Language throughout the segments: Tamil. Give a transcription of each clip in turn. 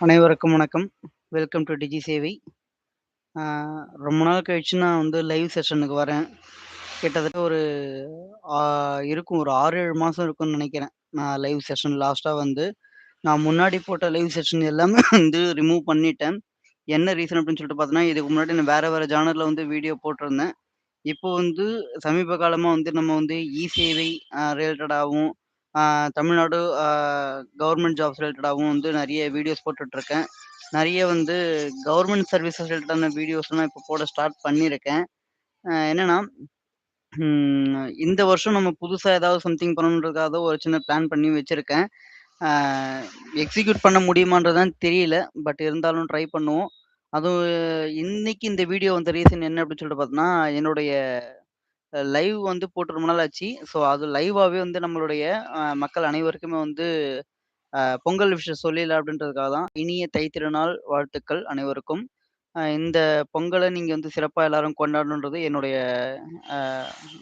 அனைவருக்கும் வணக்கம். வெல்கம் டு டிஜி சேவை. ரொம்ப நாள் கழிச்சு நான் வந்து லைவ் செஷனுக்கு வரேன். கிட்டத்தட்ட ஒரு இருக்கும் ஒரு ஆறு ஏழு மாதம் இருக்கும்னு நினைக்கிறேன் நான் லைவ் செஷன் லாஸ்ட்டாக வந்து நான் முன்னாடி போட்ட லைவ் செஷன் எல்லாமே வந்து ரிமூவ் பண்ணிட்டேன். என்ன ரீசன் அப்படின்னு சொல்லிட்டு பார்த்தோன்னா, இதுக்கு முன்னாடி நான் வேறு வேறு ஜானரில் வந்து வீடியோ போட்டிருந்தேன். இப்போ வந்து சமீப காலமாக வந்து நம்ம வந்து இ-சேவை ரிலேட்டடாகவும் தமிழ்நாடு கவர்மெண்ட் ஜாப்ஸ் ரிலேட்டடாகவும் வந்து நிறைய வீடியோஸ் போட்டுட்ருக்கேன். நிறைய வந்து கவர்மெண்ட் சர்வீசஸ் ரிலேட்டடான வீடியோஸ்லாம் இப்போ போட ஸ்டார்ட் பண்ணியிருக்கேன். என்னென்னா இந்த வருஷம் நம்ம புதுசாக ஏதாவது சம்திங் பண்ணணுன்றதுக்காக ஒரு சின்ன பிளான் பண்ணி வச்சுருக்கேன் எக்ஸிக்யூட் பண்ண முடியுமான்றதான் தெரியல. பட் இருந்தாலும் ட்ரை பண்ணுவோம். அதுவும் இன்னைக்கு இந்த வீடியோ வந்த ரீசன் என்ன அப்படின்னு சொல்லிட்டு பார்த்தோன்னா, என்னுடைய லைவ் வந்து போட்டு ரொம்ப நாள் ஆச்சு. ஸோ அது லைவாகவே வந்து நம்மளுடைய மக்கள் அனைவருக்குமே வந்து பொங்கல் விஷயம் சொல்லிடலாம் அப்படின்றதுக்காக தான். இனிய தைத்திருநாள் வாழ்த்துக்கள் அனைவருக்கும். இந்த பொங்கலை நீங்கள் வந்து சிறப்பாக எல்லாரும் கொண்டாடணுன்றது என்னுடைய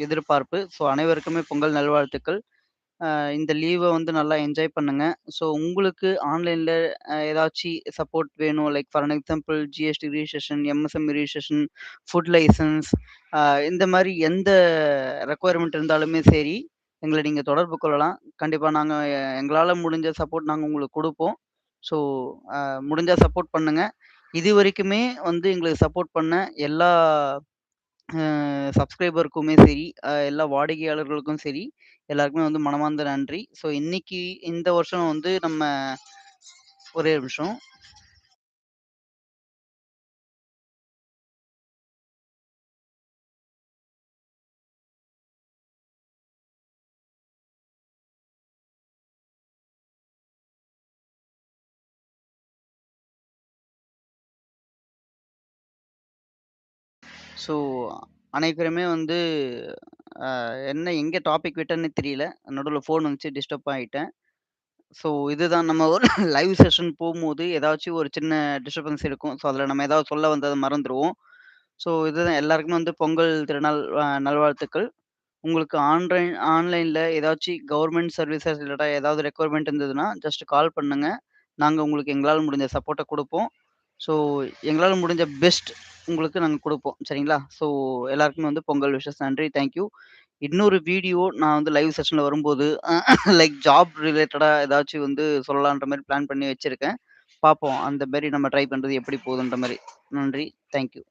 எதிர்பார்ப்பு. ஸோ அனைவருக்குமே பொங்கல் நல்வாழ்த்துக்கள். அ இந்த லீவ வந்து நல்லா என்ஜாய் பண்ணுங்க. ஸோ உங்களுக்கு ஆன்லைன்ல அ சப்போர்ட் வேணும். Like for an example GST registration, MSM registration, food licence uh இந்த மாரி எந்த ரெக்வயர்மென்ட் இருந்தாலுமே சரி, எங்கள நீங்க தொடர்பு கொள்ளலாம். கண்டிப்பா நாங்க எங்களால முடிஞ்ச சப்போர்ட் நாங்க உங்களுக்கு குடுப்போம். ஸோ அ முடிஞ்சா சப்போர்ட் பண்ணுங்க. இதுவரைக்குமே வந்து எங்களுக்கு சப்போர்ட் பண்ண எல்லா அ சப்ஸ்கிரைபருக்குமே சரி, அ எல்லா வாடிக்கையாளர்களுக்கும் சரி, எல்லாருக்குமே வந்து மனமார்ந்த நன்றி. ஸோ இன்னைக்கு இந்த வருஷம் வந்து நம்ம ஒரே நிமிஷம். ஸோ அனைவருமே வந்து அ என்ன எங்கே டாபிக் விட்டேன்னே தெரியல. நடுவுல ஃபோன் வந்துச்சு டிஸ்டர்ப் ஆயிட்டேன். ஸோ இதுதான் நம்ம ஒரு லைவ் செஷன் போம்போது ஏதாச்சும் ஒரு சின்ன டிஸ்டர்பன்ஸ் இருக்கும். ஸோ அதில நம்ம ஏதாவது சொல்ல வந்தத மறந்துருவோம். ஸோ இதுதான் எல்லாருக்குமே வந்து பொங்கல் திருநாள் அ நல்வாழ்த்துக்கள். உங்களுக்கு ஆன்லைன் ஆன்லைன்ல ஏதாச்சும் கவர்மெண்ட் சர்வீசஸ் இல்லாட்டா ஏதாவது ரெக்வயர்மென்ட் இருந்ததுன்னா, ஜஸ்ட் கால் பண்ணுங்க. நாங்க உங்களுக்கு எங்களால முடிஞ்ச சப்போர்ட்ட குடுப்போம். ஸோ எங்களால முடிஞ்ச பெஸ்ட் உங்களுக்கு நாங்க குடுப்போம். சரிங்களா? ஸோ எல்லாருக்குமே வந்து பொங்கல் விஷஸ் நன்றி. Thank you. இன்னொரு வீடியோ நான் வந்து லைவ் செஷன்ல வரும்போது லைக் ஜாப் ரிலேட்டடா ஏதாச்சும் வந்து சொல்லலான்ற மாரி பிளான் பண்ணி வச்சிருக்கேன். பார்ப்போம். அந்த மாரி நம்ம ட்ரை பண்றது எப்படி போகுதுன்ற மாரி. நன்றி. Thank you.